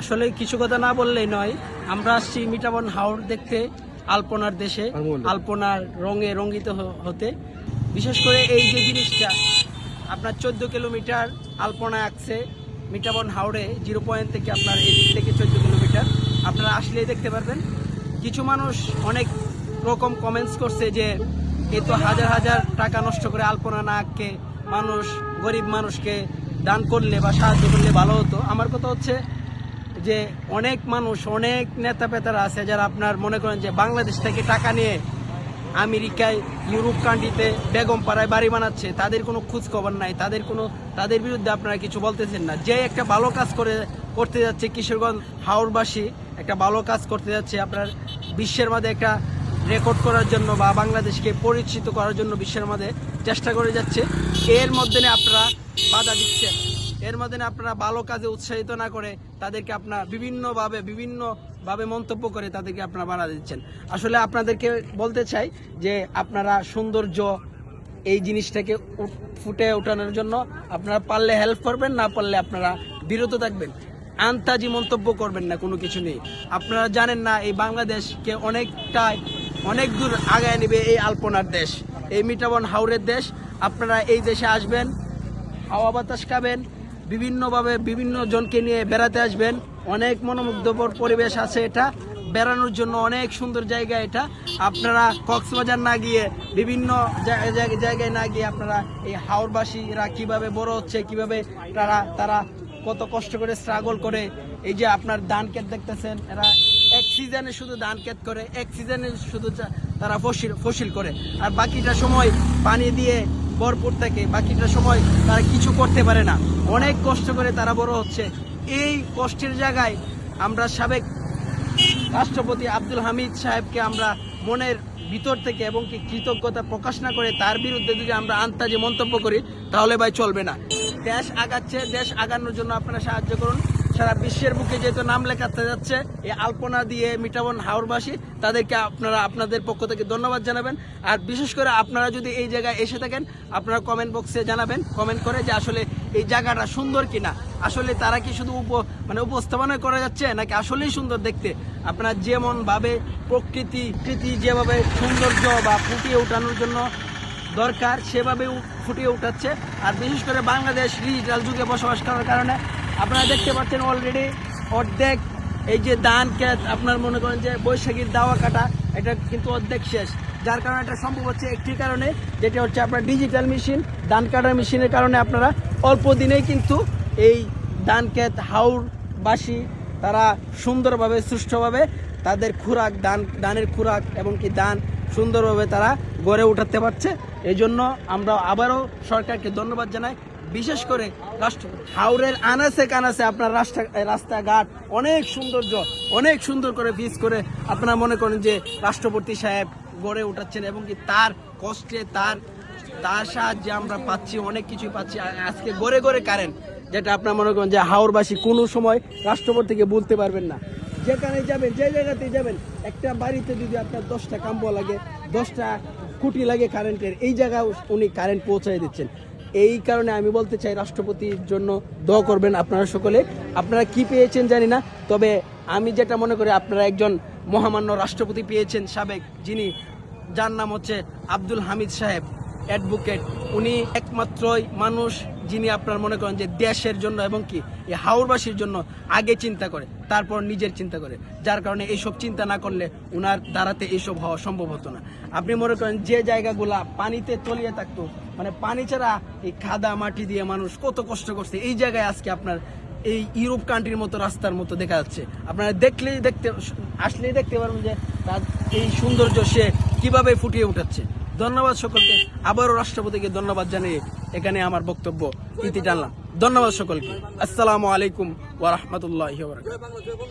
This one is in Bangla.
আসলে কিছু কথা না বললেই নয় আমরা আসছি মিটাবন হাওর দেখতে আলপনার দেশে আলপনার রঙে রঙিত হতে। বিশেষ করে এই যে জিনিসটা আপনার চোদ্দ কিলোমিটার আলপনা আঁকছে মিটাবন হাওড়ে জিরো পয়েন্ট থেকে আপনার এদিক থেকে চোদ্দ কিলোমিটার। আপনারা আসলেই দেখতে পারবেন। কিছু মানুষ অনেক রকম কমেন্টস করছে যে এ তো হাজার হাজার টাকা নষ্ট করে আলপনা না আঁককে মানুষ গরিব মানুষকে দান করলে বা সাহায্য করলে ভালো হতো। আমার কথা হচ্ছে যে অনেক মানুষ, অনেক নেতা পেতারা আছে যারা আপনার মনে করেন যে বাংলাদেশ থেকে টাকা নিয়ে আমেরিকায়, ইউরোপ কান্ট্রিতে বেগম পাড়ায় বাড়ি বানাচ্ছে, তাদের কোনো খোঁজ খবর নাই, তাদের কোনো, তাদের বিরুদ্ধে আপনারা কিছু বলতেছেন না। যে একটা ভালো কাজ করে, করতে যাচ্ছে কিশোরগঞ্জ হাওড়বাসী একটা ভালো কাজ করতে যাচ্ছে আপনার বিশ্বের মধ্যে একটা রেকর্ড করার জন্য বা বাংলাদেশকে পরিচিত করার জন্য বিশ্বের মধ্যে চেষ্টা করে যাচ্ছে। এর মধ্যে আপনারা বাধা দিচ্ছেন। এর মধ্যে না আপনারা ভালো কাজে উৎসাহিত না করে তাদেরকে আপনার বিভিন্নভাবে বিভিন্নভাবে মন্তব্য করে তাদেরকে আপনারা বাড়া দিচ্ছেন। আসলে আপনাদেরকে বলতে চাই যে আপনারা সৌন্দর্য এই জিনিসটাকে ফুটে ওঠানোর জন্য আপনারা পারলে হেল্প করবেন, না পারলে আপনারা বিরত থাকবেন। আন্তাজি মন্তব্য করবেন না, কোনো কিছু নেই। আপনারা জানেন না এই বাংলাদেশকে অনেকটাই, অনেক দূর আগায় নেবে এই আলপনার দেশ, এই মিটাবন হাওড়ের দেশ। আপনারা এই দেশে আসবেন, হাওয়া বাতাস খাবেন বিভিন্নভাবে বিভিন্ন জনকে নিয়ে বেড়াতে আসবেন। অনেক মনোমুগ্ধকর পরিবেশ আছে এটা। বেড়ানোর জন্য অনেক সুন্দর জায়গা এটা। আপনারা কক্সবাজার না গিয়ে বিভিন্ন জায়গায় না গিয়ে আপনারা এই হাওড়বাসীরা কীভাবে বড় হচ্ছে, কীভাবে তারা তারা কত কষ্ট করে স্ট্রাগল করে, এই যে আপনার ধান ক্ষেত দেখতেছেন, এরা এক সিজনে শুধু ধান ক্ষেত করে, এক সিজনে শুধু তারা ফসিল ফসিল করে। আর বাকিটা সময় পানি দিয়ে ভরপুর থাকে বাকিটা সময় তারা কিছু করতে পারে না। অনেক কষ্ট করে তারা বড় হচ্ছে। এই কষ্টের জায়গায় আমরা সাবেক রাষ্ট্রপতি আব্দুল হামিদ সাহেবকে আমরা মনের ভিতর থেকে এবং কি কৃতজ্ঞতা প্রকাশ না করে তার বিরুদ্ধে যদি আমরা আন্তাজে মন্তব্য করি, তাহলে ভাই চলবে না। দেশ আগাচ্ছে, দেশ আগানোর জন্য আপনারা সাহায্য করুন। সারা বিশ্বের বুকে যেহেতু নাম লেখাতে যাচ্ছে, এই আলপনা দিয়ে মিটাবন হাওড়বাসী তাদেরকে আপনারা আপনাদের পক্ষ থেকে ধন্যবাদ জানাবেন। আর বিশেষ করে আপনারা যদি এই জায়গায় এসে থাকেন, আপনারা কমেন্ট বক্সে জানাবেন কমেন্ট করে যে আসলে এই জায়গাটা সুন্দর কিনা। আসলে তারা কি শুধু উপ মানে উপস্থাপনা করা যাচ্ছে, নাকি আসলেই সুন্দর দেখতে? আপনারা যেমন ভাবে প্রকৃতি কৃতি যেভাবে সৌন্দর্য বা ফুটিয়ে ওঠানোর জন্য দরকার সেভাবে ফুটিয়ে উঠাচ্ছে। আর বিশেষ করে বাংলাদেশ ডিজিটাল যুগে বসবাস করার কারণে আপনারা দেখতে পাচ্ছেন অলরেডি অর্ধেক, এই যে ধান ক্ষেত, আপনার মনে করেন যে বৈশাখীর দাওয়া কাটা, এটা কিন্তু অর্ধেক শেষ। যার কারণে এটা সম্ভব হচ্ছে একটি কারণে, যেটা হচ্ছে আপনার ডিজিটাল মেশিন ধান কাটার মেশিনের কারণে আপনারা অল্প দিনেই কিন্তু এই ধান ক্ষেত হাউড়বাসী তারা সুন্দরভাবে, সুষ্ঠুভাবে তাদের খুরাক দান দানের খুরাক এবং কি দান সুন্দরভাবে তারা গড়ে উঠাতে পারছে। এই জন্য আমরা আবারও সরকারকে ধন্যবাদ জানাই। বিশেষ করে রাষ্ট্র হাওড়ের আনাসে কানাসে আপনার রাস্তা, রাস্তাঘাট অনেক সৌন্দর্য, অনেক সুন্দর করে পিচ করে আপনারা মনে করেন যে রাষ্ট্রপতি সাহেব গড়ে উঠাচ্ছেন এবং কি তার কষ্টে, তার তার সাহায্যে আমরা পাচ্ছি, অনেক কিছুই পাচ্ছি আজকে গড়ে গড়ে কারেন্ট যেটা আপনার মনে করেন যে হাওড়বাসী কোনো সময় রাষ্ট্রপতি থেকে বলতে পারবেন না। যেখানে যাবেন, যে জায়গাতে যাবেন, একটা বাড়িতে যদি আপনার দশটা কাম্বো লাগে, দশটা খুঁটি লাগে কারেন্টের এই জায়গায় উনি কারেন্ট পৌঁছায় দিচ্ছেন। এই কারণে আমি বলতে চাই রাষ্ট্রপতির জন্য দোয়া করবেন আপনারা সকলে। আপনারা কি পেয়েছেন জানি না, তবে আমি যেটা মনে করি আপনারা একজন মহামান্য রাষ্ট্রপতি পেয়েছেন সাবেক যিনি, যার নাম হচ্ছে আব্দুল হামিদ সাহেব, অ্যাডভোকেট। উনি একমাত্রই মানুষ যিনি আপনার মনে করেন যে দেশের জন্য এবং কি এই হাওড়বাসীর জন্য আগে চিন্তা করে, তারপর নিজের চিন্তা করে। যার কারণে এইসব চিন্তা না করলে উনার দ্বারাতে এইসব হওয়া সম্ভব হতো না। আপনি মনে করেন যে জায়গাগুলা পানিতে তলিয়ে থাকতো মানে পানি ছাড়া এই খাদা মাটি দিয়ে মানুষ কত কষ্ট করছে। এই জায়গায় আজকে আপনার এই ইউরোপ কান্ট্রির মতো রাস্তার মতো দেখা যাচ্ছে। আপনারা দেখলেই দেখতে, আসলেই দেখতে পারবেন যে তার এই সৌন্দর্য সে কীভাবে ফুটিয়ে উঠাচ্ছে। ধন্যবাদ সকলকে। আবারও রাষ্ট্রপতিকে ধন্যবাদ জানিয়ে এখানে আমার বক্তব্য ইতি টানলাম। ধন্যবাদ সকলকে। আসসালামু আলাইকুম ওয়া বারাকাতুহু।